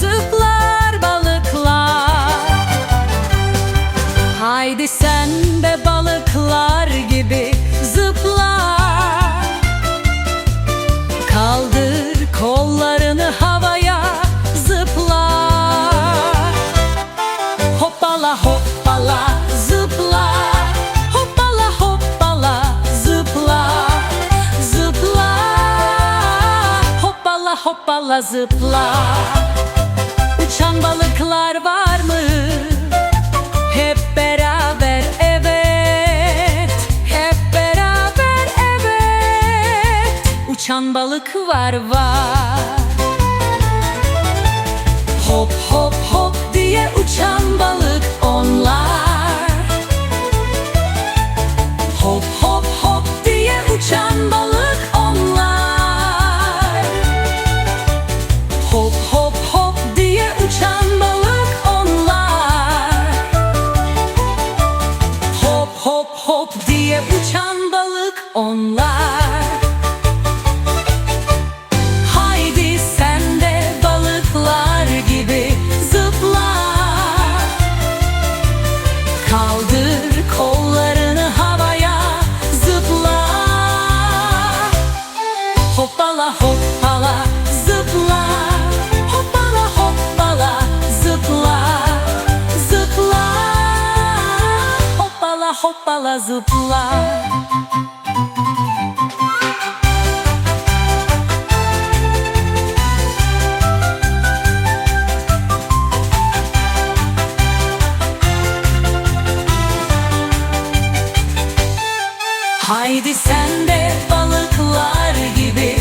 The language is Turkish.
zıplar balıklar. Haydi sen de balıklar gibi zıpla. Kaldır kollarını havaya zıpla. Hoppala hoppala zıpla. Hoppala hoppala zıpla. Zıpla. Hoppala hoppala zıpla Uçan balıklar var mı? Hep beraber evet. Hep beraber evet. Uçan balık var var. Hop hop hop diye uçan balık onlar. Hop hop diye uçan balık onlar Hoppala zıpla. Haydi sen de balıklar gibi